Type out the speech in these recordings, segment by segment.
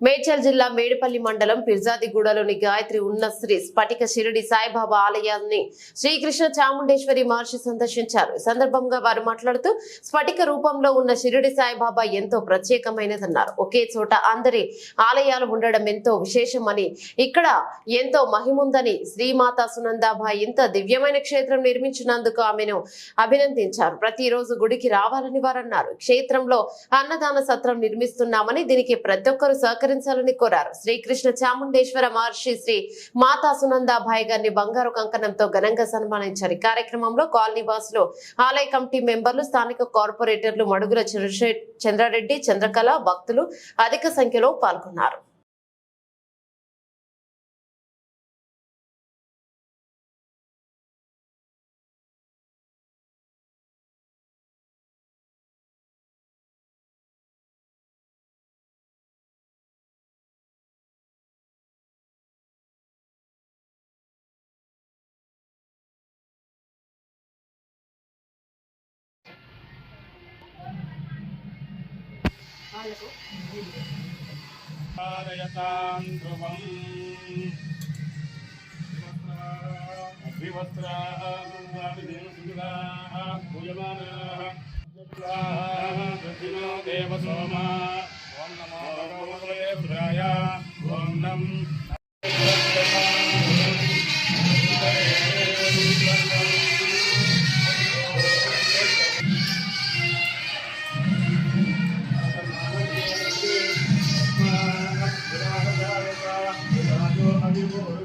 మేడ్చల్ జిల్లా మేడిపల్లి మండలం పిర్జాదిగూడలోని గాయత్రి ఉన్న శ్రీ స్ఫటిక షిరిడి సాయిబాబా ఆలయాన్ని శ్రీకృష్ణ చాముండేశ్వరి మహర్షి సందర్శించారు. సందర్భంగా వారు మాట్లాడుతూ స్ఫటిక రూపంలో ఉన్న షిరిడి సాయిబాబా ఎంతో ప్రత్యేకమైనదన్నారు. ఒకే చోట అందరి ఆలయాలు ఉండడం ఎంతో విశేషమని ఇక్కడ ఎంతో మహిముందని శ్రీమాత సునందాబాయి ఇంత దివ్యమైన క్షేత్రం నిర్మించినందుకు ఆమెను అభినందించారు. ప్రతిరోజు గుడికి రావాలని వారు అన్నారు క్షేత్రంలో అన్నదాన సత్రం నిర్మిస్తున్నామని దీనికి ప్రతి ఒక్కరూ సహకరించాలని కోరారు. శ్రీకృష్ణ చాముండేశ్వర మహర్షి శ్రీ మాతా సునందాభాయ్ గారిని బంగారు కంకణంతో ఘనంగా సన్మానించారు. ఈ కార్యక్రమంలో కాలనీ వాసులు ఆలయ కమిటీ మెంబర్లు స్థానిక కార్పొరేటర్లు మడుగుల చంద్రశే- చంద్రారెడ్డి చంద్రకళ భక్తులు అధిక సంఖ్యలో పాల్గొన్నారు. వాళ్ళకు దేవ సోమ. ఓం నమో భగవతే ప్రాయ ఓం నం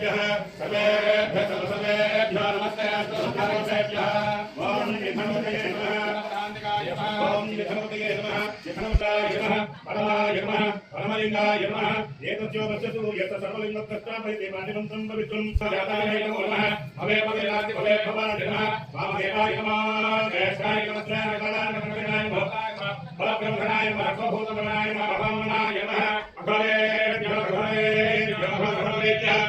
सर्वेभ्यः सर्वेभ्यः सर्वेभ्यः नमस्ते सर्वेभ्यः ॐ निधनवतये नमः ॐ निधनवतये नमः निधनवताय नमः परमाय नमः परमलिङ्गाय नमः एतस्यो वस्यसु यत् सर्वलिङ्गप्रस्थापयति पाण्डिमन्त्रं पवित्रं सजाताय नमो नमः भवे भवे राति भवे भवाय नमः वामदेवाय नमः ज्येष्ठाय नमः श्रेणकालाय नमः भवताय नमः बलब्रह्मणाय नमः सर्वभूतमनाय नमः भवामनाय नमः अघोरेभ्यः अघोरेभ्यः अघोरेभ्यः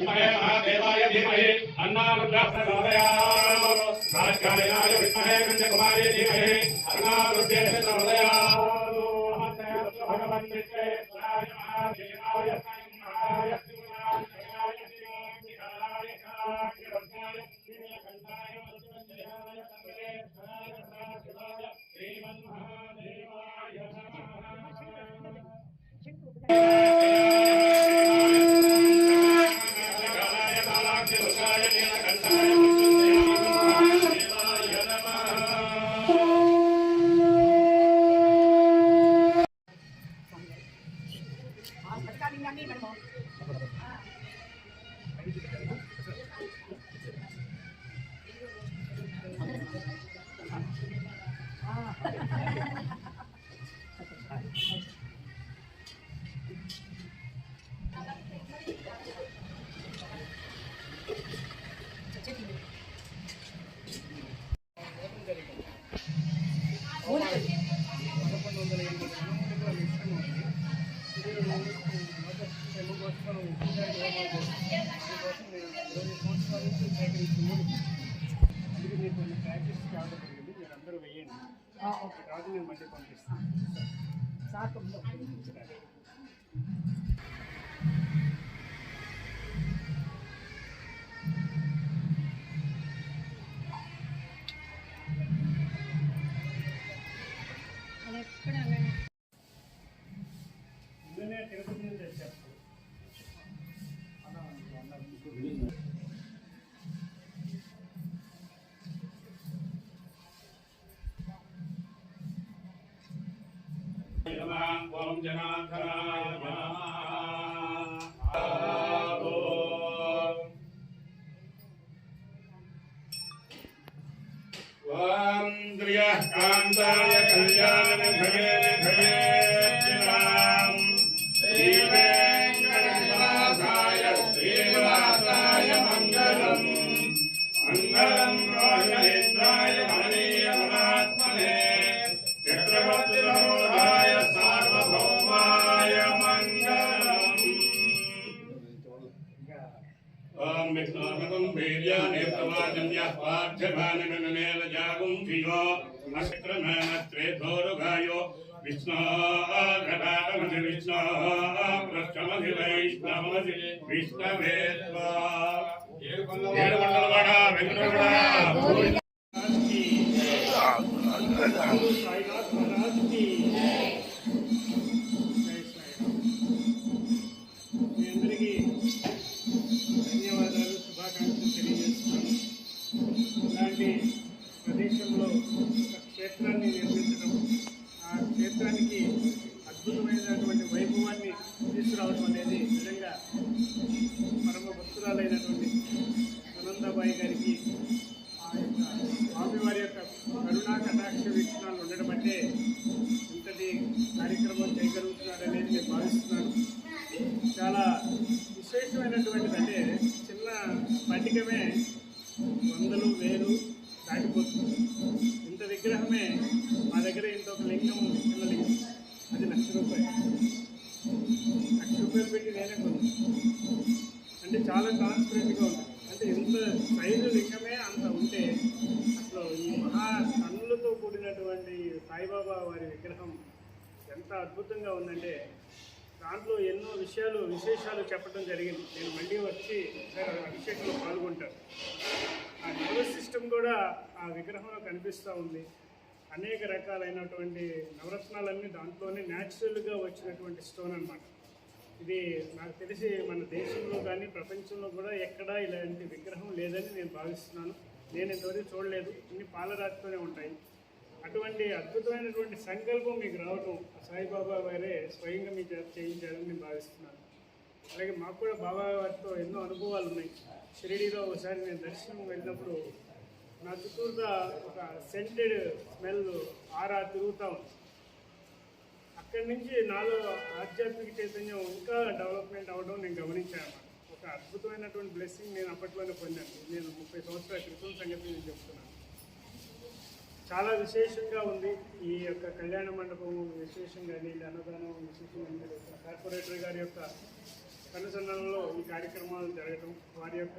విద్మహే మహాదేవాయ ధీమహి అన్నావృద్ధాస్త సాధయామ రాజకాళినాయ విద్మహే గంధకుమారి ధీమహి 你们什么？అందరూ వేయండి రాజు నేను మళ్ళీ పంపిస్తాను నిన్ననే జనార్దనాయ నమః కాంతాయ కళ్యాణ భగే భగే పార్థ్యమానగణనేల జాగుం ధియో అశక్రమేణత్రేధోరుగాయో విష్ణోఘటాకమసి విష్ణో పృష్ఠమసి వైష్ణవమసి విష్ణవే స్వా ఏడుకొండలవాడ వెంకటరమణ ఇలాంటి ప్రదేశంలో ఒక క్షేత్రాన్ని నిర్మించడం ఆ క్షేత్రానికి అద్భుతమైనటువంటి వైభవాన్ని తీసుకురావడం అనేది నిజంగా పరమ భక్తురాలైనటువంటి సునందాబాయి గారికి సాయిబాబా వారి విగ్రహం ఎంత అద్భుతంగా ఉందంటే దాంట్లో ఎన్నో విషయాలు విశేషాలు చెప్పడం జరిగింది. నేను మళ్ళీ వచ్చి అభిషేకంలో పాల్గొంటాను. ఆ నర్వస్ సిస్టమ్ కూడా ఆ విగ్రహంలో కనిపిస్తూ ఉంది. అనేక రకాలైనటువంటి నవరత్నాలన్నీ దాంట్లోనే న్యాచురల్గా వచ్చినటువంటి స్టోన్ అనమాట ఇది నాకు తెలిసి మన దేశంలో కానీ ప్రపంచంలో కూడా ఎక్కడా ఇలాంటి విగ్రహం లేదని నేను భావిస్తున్నాను. నేను ఇంతవరకు చూడలేదు. ఇన్ని పాలరాతితోనే ఉంటాయి. అటువంటి అద్భుతమైనటువంటి సంకల్పం మీకు రావటం సాయిబాబా వారే స్వయంగా మీ చేయించారని నేను భావిస్తున్నాను. అలాగే మాకు కూడా బాబా వారితో ఎన్నో అనుభవాలు ఉన్నాయి. షిరిడీలో ఒకసారి నేను దర్శనం వెళ్ళినప్పుడు నా చుట్టూరుగా ఒక సెంటెడ్ స్మెల్ ఆరా తిరుగుతూ ఉంది. అక్కడి నుంచి నాలో ఆధ్యాత్మిక చైతన్యం ఇంకా డెవలప్మెంట్ అవ్వడం నేను గమనించాను. ఒక అద్భుతమైనటువంటి బ్లెస్సింగ్ నేను అప్పట్లోనే పొందాను. నేను ముప్పై సంవత్సరాల క్రితం సంగతి నేను చెప్తున్నాను. చాలా విశేషంగా ఉంది ఈ యొక్క కళ్యాణ మండపం విశేషంగా నీళ్ళ అన్నదానం విశేషంగా కార్పొరేటర్ గారి యొక్క కనుసంధానంలో ఈ కార్యక్రమాలు జరగడం వారి యొక్క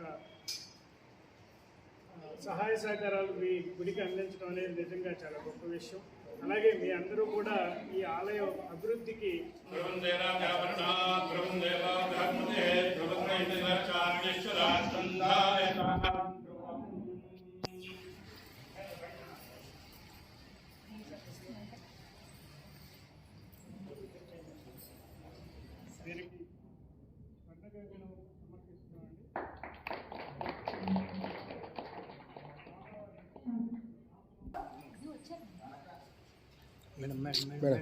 సహాయ సహకారాలు మీ గుడికి అందించడం అనేది నిజంగా చాలా గొప్ప విషయం అలాగే మీ అందరూ కూడా ఈ ఆలయం అభివృద్ధికి వీరికి మేడం మేడం మేడం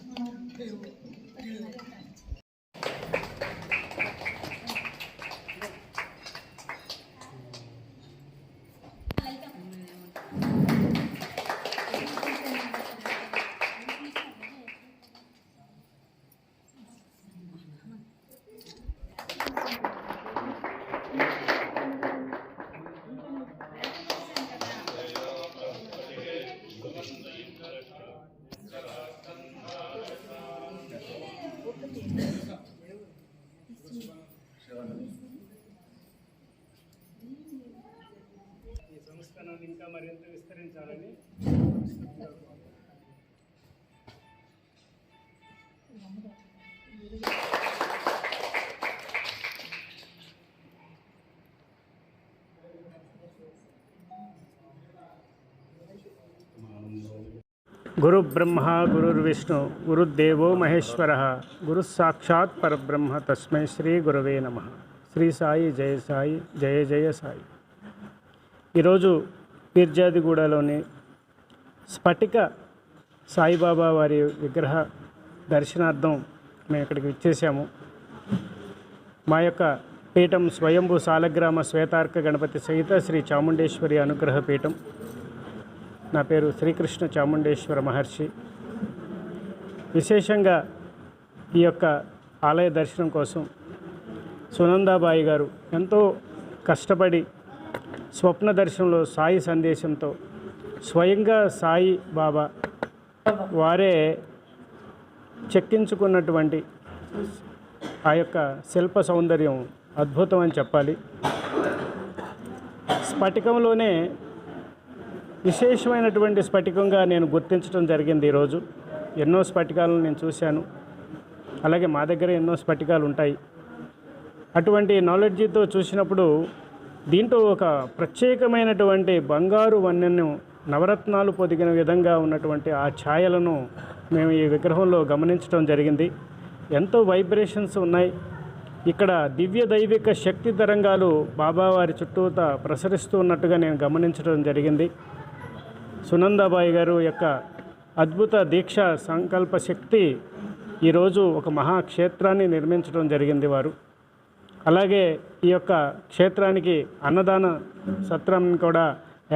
గురు బ్రహ్మ గురుర్విష్ణు గురుదేవో మహేశ్వర గురు సాక్షాత్ పరబ్రహ్మ తస్మై శ్రీ గురవే నమ శ్రీ సాయి జయ సాయి జయ జయ సాయి ఈరోజు పీర్జాదిగూడలోని స్ఫటిక సాయిబాబా వారి విగ్రహ దర్శనార్థం మేము ఇక్కడికి ఇచ్చేసాము మా యొక్క పీఠం స్వయంభూ సాలగ్రామ శ్వేతార్క గణపతి సహిత శ్రీ చాముండేశ్వరి అనుగ్రహ పీఠం. నా పేరు శ్రీకృష్ణ చాముండేశ్వర మహర్షి. విశేషంగా ఈ యొక్క ఆలయ దర్శనం కోసం సునందాబాయి గారు ఎంతో కష్టపడి స్వప్న దర్శనంలో సాయి సందేశంతో స్వయంగా సాయి బాబా వారే చెక్కించుకున్నటువంటి ఆ యొక్క శిల్ప సౌందర్యం అద్భుతం అని చెప్పాలి. స్ఫటికంలోనే విశేషమైనటువంటి స్ఫటికంగా నేను గుర్తించడం జరిగింది ఈరోజు. ఎన్నో స్ఫటికాలను నేను చూశాను. అలాగే మా దగ్గర ఎన్నో స్ఫటికాలు ఉంటాయి. అటువంటి నాలెడ్జితో చూసినప్పుడు దీంట్లో ఒక ప్రత్యేకమైనటువంటి బంగారు వన్నెను నవరత్నాలు పొదిగిన విధంగా ఉన్నటువంటి ఆ ఛాయలను మేము ఈ విగ్రహంలో గమనించడం జరిగింది. ఎంతో వైబ్రేషన్స్ ఉన్నాయి. ఇక్కడ దివ్య దైవిక శక్తి తరంగాలు బాబావారి చుట్టూత ప్రసరిస్తూ ఉన్నట్టుగా నేను గమనించడం జరిగింది. సునందాబాయి గారు యొక్క అద్భుత దీక్ష సంకల్ప శక్తి ఈరోజు ఒక మహాక్షేత్రాన్ని నిర్మించడం జరిగింది వారు. అలాగే ఈ యొక్క క్షేత్రానికి అన్నదాన సత్రం కూడా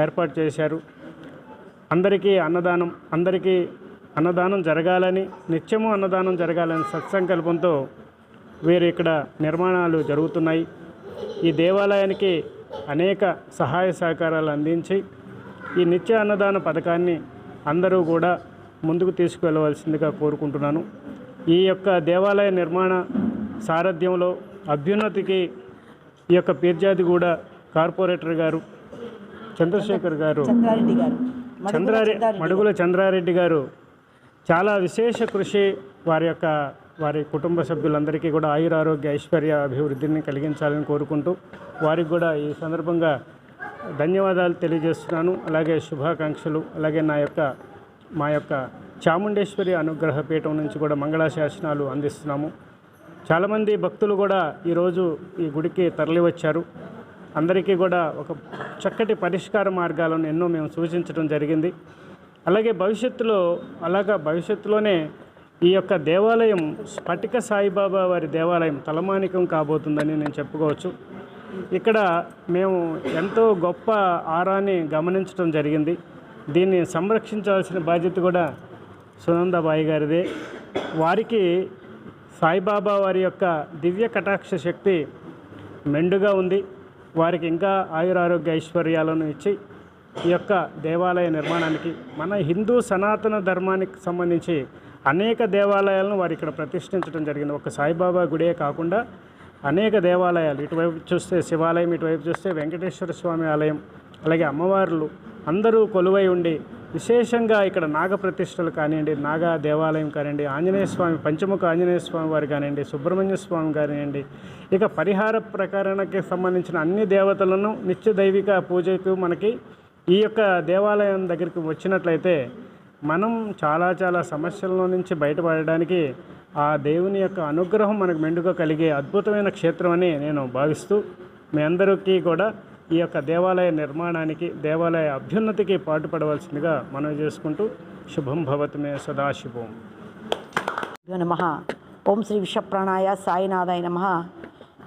ఏర్పాటు చేశారు. అందరికీ అన్నదానం అందరికీ అన్నదానం జరగాలని నిత్యము అన్నదానం జరగాలని సత్సంకల్పంతో వీరు ఇక్కడ నిర్మాణాలు జరుగుతున్నాయి. ఈ దేవాలయానికి అనేక సహాయ సహకారాలు అందించి ఈ నిత్య అన్నదాన పథకాన్ని అందరూ కూడా ముందుకు తీసుకువెళ్ళవలసిందిగా కోరుకుంటున్నాను. ఈ యొక్క దేవాలయ నిర్మాణ సారథ్యంలో అభ్యున్నతికి ఈ యొక్క పీర్జాదిగూడ కార్పొరేటర్ గారు చంద్రశేఖర్ గారు చంద్రారెడ్డి గారు చంద్రారె మడుగుల చంద్రారెడ్డి గారు చాలా విశేష కృషి వారి యొక్క వారి కుటుంబ సభ్యులందరికీ కూడా ఆయురారోగ్య ఐశ్వర్య అభివృద్ధిని కలిగించాలని కోరుకుంటూ వారికి కూడా ఈ సందర్భంగా ధన్యవాదాలు తెలియజేస్తున్నాను. అలాగే శుభాకాంక్షలు. అలాగే నా యొక్క మా యొక్క చాముండేశ్వరి అనుగ్రహ పీఠం నుంచి కూడా మంగళాశాసనాలు అందిస్తున్నాము. చాలామంది భక్తులు కూడా ఈరోజు ఈ గుడికి తరలి వచ్చారు అందరికీ కూడా ఒక చక్కటి పరిష్కార మార్గాలను ఎన్నో మేము సూచించడం జరిగింది. అలాగే భవిష్యత్తులో అలాగా భవిష్యత్తులోనే ఈ యొక్క దేవాలయం స్ఫటిక సాయిబాబా వారి దేవాలయం తలమానికం కాబోతుందని నేను చెప్పుకోవచ్చు. ఇక్కడ మేము ఎంతో గొప్ప ఆరాన్ని గమనించడం జరిగింది. దీన్ని సంరక్షించాల్సిన బాధ్యత కూడా సునందాబాయి గారిదే. వారికి సాయిబాబా వారి యొక్క దివ్య కటాక్ష శక్తి మెండుగా ఉంది. వారికి ఇంకా ఆయురారోగ్య ఐశ్వర్యాలను ఇచ్చి ఈ యొక్క దేవాలయ నిర్మాణానికి మన హిందూ సనాతన ధర్మానికి సంబంధించి అనేక దేవాలయాలను వారు ఇక్కడ ప్రతిష్ఠించడం జరిగింది. ఒక సాయిబాబా గుడే కాకుండా అనేక దేవాలయాలు. ఇటువైపు చూస్తే శివాలయం ఇటువైపు చూస్తే వెంకటేశ్వర స్వామి ఆలయం అలాగే అమ్మవార్లు అందరూ కొలువై ఉండి విశేషంగా ఇక్కడ నాగ ప్రతిష్టలు కానివ్వండి నాగ దేవాలయం కానివ్వండి ఆంజనేయ స్వామి పంచముఖ ఆంజనేయ స్వామి వారు కానివ్వండి సుబ్రహ్మణ్య స్వామి కానివ్వండి ఇక పరిహార ప్రకారానికి సంబంధించిన అన్ని దేవతలను నిత్య దైవిక పూజకు మనకి ఈ యొక్క దేవాలయం దగ్గరికి వచ్చినట్లయితే మనం చాలా చాలా సమస్యల నుంచి బయటపడడానికి ఆ దేవుని యొక్క అనుగ్రహం మనకు మెండుగా కలిగే అద్భుతమైన క్షేత్రం అని నేను భావిస్తూ మీ అందరికీ కూడా ఈ యొక్క దేవాలయ నిర్మాణానికి దేవాలయ అభ్యున్నతికి పాటుపడవలసిందిగా మనం చేసుకుంటూ శుభం భవతమే సదాశివం. నమ. ఓం శ్రీ విషప్రాణాయ సాయినాథాయ నమ.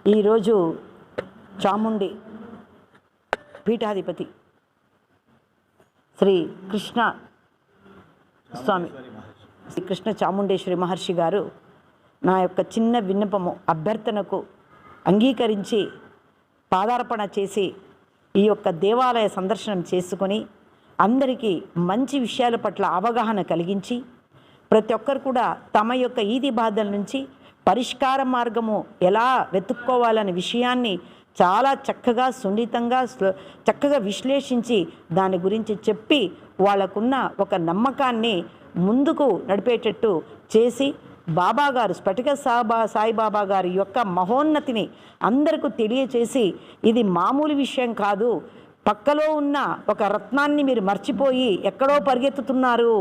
ఈరోజు చాముండి పీఠాధిపతి శ్రీ కృష్ణ స్వామి శ్రీకృష్ణ చాముండేశ్వరి మహర్షి గారు నా యొక్క చిన్న విన్నపము అభ్యర్థనకు అంగీకరించి పాదార్పణ చేసి ఈ యొక్క దేవాలయ సందర్శనం చేసుకొని అందరికీ మంచి విషయాల పట్ల అవగాహన కలిగించి ప్రతి ఒక్కరు కూడా తమ యొక్క ఈది బాధల నుంచి పరిష్కార మార్గము ఎలా వెతుక్కోవాలనే విషయాన్ని చాలా చక్కగా సున్నితంగా చక్కగా విశ్లేషించి దాని గురించి చెప్పి వాళ్ళకున్న ఒక నమ్మకాన్ని ముందుకు నడిపేటట్టు చేసి బాబా గారు స్ఫటిక సాబా సాయిబాబా గారి యొక్క మహోన్నతిని అందరికీ తెలియచేసి ఇది మామూలు విషయం కాదు. పక్కలో ఉన్న ఒక రత్నాన్ని మీరు మర్చిపోయి ఎక్కడో పరిగెత్తుతున్నారు.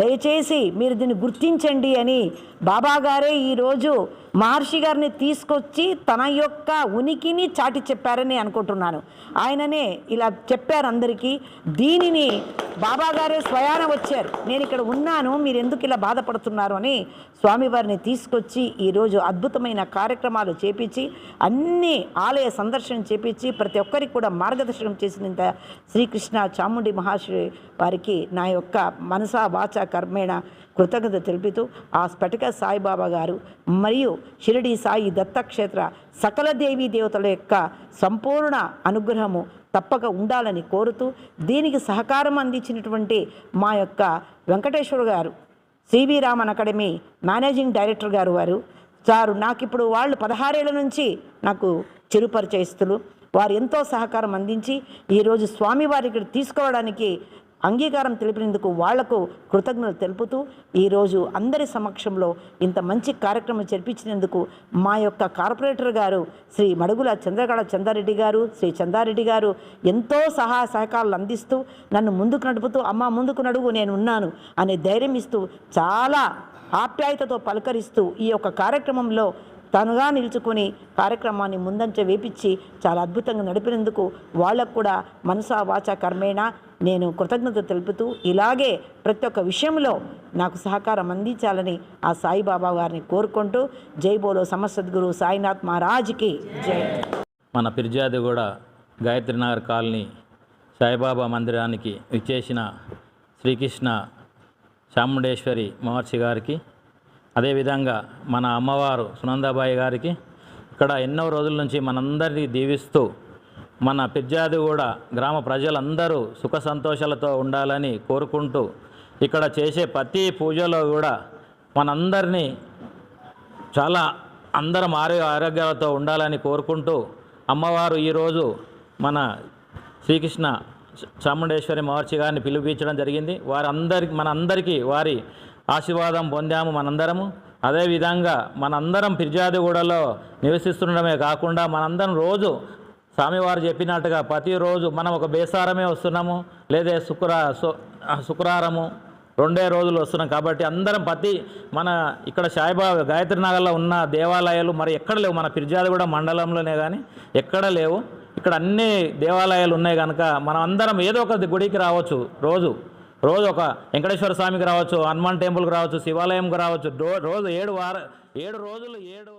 దయచేసి మీరు దీన్ని గుర్తించండి అని బాబాగారే ఈరోజు మహర్షి గారిని తీసుకొచ్చి తన యొక్క ఉనికిని చాటి చెప్పారని అనుకుంటున్నాను. ఆయననే ఇలా చెప్పారు అందరికీ దీనిని బాబా గారే స్వయాన వచ్చారు. నేను ఇక్కడ ఉన్నాను మీరు ఎందుకు ఇలా బాధపడుతున్నారు? అని స్వామివారిని తీసుకొచ్చి ఈరోజు అద్భుతమైన కార్యక్రమాలు చేపించి అన్ని ఆలయ సందర్శన చేపించి ప్రతి ఒక్కరికి కూడా మార్గదర్శనం చేసినంత శ్రీకృష్ణ చాముండి మహర్షి వారికి నా యొక్క మనసా వాచ కర్మేణ కృతజ్ఞత తెలుపుతూ ఆ స్ఫటిక సాయిబాబా గారు మరియు షిరిడి సాయి దత్తక్షేత్ర సకల దేవీ దేవతల యొక్క సంపూర్ణ అనుగ్రహము తప్పక ఉండాలని కోరుతూ దీనికి సహకారం అందించినటువంటి మా యొక్క వెంకటేశ్వర గారు C V Raman academy managing director గారు వారు. సారు నాకు ఇప్పుడు వాళ్ళు పదహారేళ్ళ నుంచి నాకు చిరుపరిచయస్తులు. వారు ఎంతో సహకారం అందించి ఈరోజు స్వామివారి ఇక్కడ తీసుకోవడానికి అంగీకారం తెలిపినందుకు వాళ్ళకు కృతజ్ఞతలు తెలుపుతూ ఈరోజు అందరి సమక్షంలో ఇంత మంచి కార్యక్రమం జరిపించినందుకు మా యొక్క కార్పొరేటర్ గారు శ్రీ మడుగుల చంద్రగడ చందారెడ్డి గారు శ్రీ చందారెడ్డి గారు ఎంతో సహాయ సహకారాలు అందిస్తూ నన్ను ముందుకు నడుపుతూ అమ్మ ముందుకు నడువు నేను ఉన్నాను అనే ధైర్యం ఇస్తూ చాలా ఆప్యాయతతో పలకరిస్తూ ఈ యొక్క కార్యక్రమంలో తనుగా నిలుచుకొని కార్యక్రమాన్ని ముందంచ వేపించి చాలా అద్భుతంగా నడిపినందుకు వాళ్ళకు కూడా మనసా వాచ కర్మేణ నేను కృతజ్ఞత తెలుపుతూ ఇలాగే ప్రతి ఒక్క విషయంలో నాకు సహకారం అందించాలని ఆ సాయిబాబా గారిని కోరుకుంటూ జై బోలో సమసద్గురు సాయినాథ్ మహారాజ్కి జై. మన పిర్జాదిగూడ గాయత్రీనగర్ కాలనీ సాయిబాబా మందిరానికి విచ్చేసిన శ్రీకృష్ణ చాముండేశ్వరి మహర్షి గారికి అదేవిధంగా మన అమ్మవారు సునందాబాయి గారికి ఇక్కడ ఎన్నో రోజుల నుంచి మనందరినీ దీవిస్తూ మన పిర్జాదిగూడ గ్రామ ప్రజలందరూ సుఖ సంతోషాలతో ఉండాలని కోరుకుంటూ ఇక్కడ చేసే ప్రతి పూజలో కూడా మనందరినీ చాలా అందరం ఆరోగ్య ఆరోగ్యాలతో ఉండాలని కోరుకుంటూ అమ్మవారు ఈరోజు మన శ్రీకృష్ణ చాముండేశ్వరి మహర్షి గారిని పిలిపించడం జరిగింది. వారందరికి మనందరికీ వారి ఆశీర్వాదం పొందాము మనందరము. అదేవిధంగా మనందరం ఫిర్జాదిగూడలో నివసిస్తుండడమే కాకుండా మనందరం రోజు స్వామివారు చెప్పినట్టుగా ప్రతిరోజు మనం ఒక బేసారమే వస్తున్నాము. లేదా శుక్ర శుక్రారము శుక్రవారము రెండే రోజులు వస్తున్నాం కాబట్టి అందరం ప్రతి మన ఇక్కడ సాయిబాబా గాయత్రి నగర్లో ఉన్న దేవాలయాలు మరి ఎక్కడ లేవు. మన ఫిర్జాదిగూడ మండలంలోనే కానీ ఎక్కడ లేవు. ఇక్కడ అన్ని దేవాలయాలు ఉన్నాయి కనుక మనం అందరం ఏదో ఒక గుడికి రావచ్చు రోజు. రోజు ఒక వెంకటేశ్వర స్వామికి రావచ్చు హనుమాన్ టెంపుల్కి రావచ్చు శివాలయంకి రావచ్చు. రోజు ఏడు వార ఏడు రోజులు ఏడు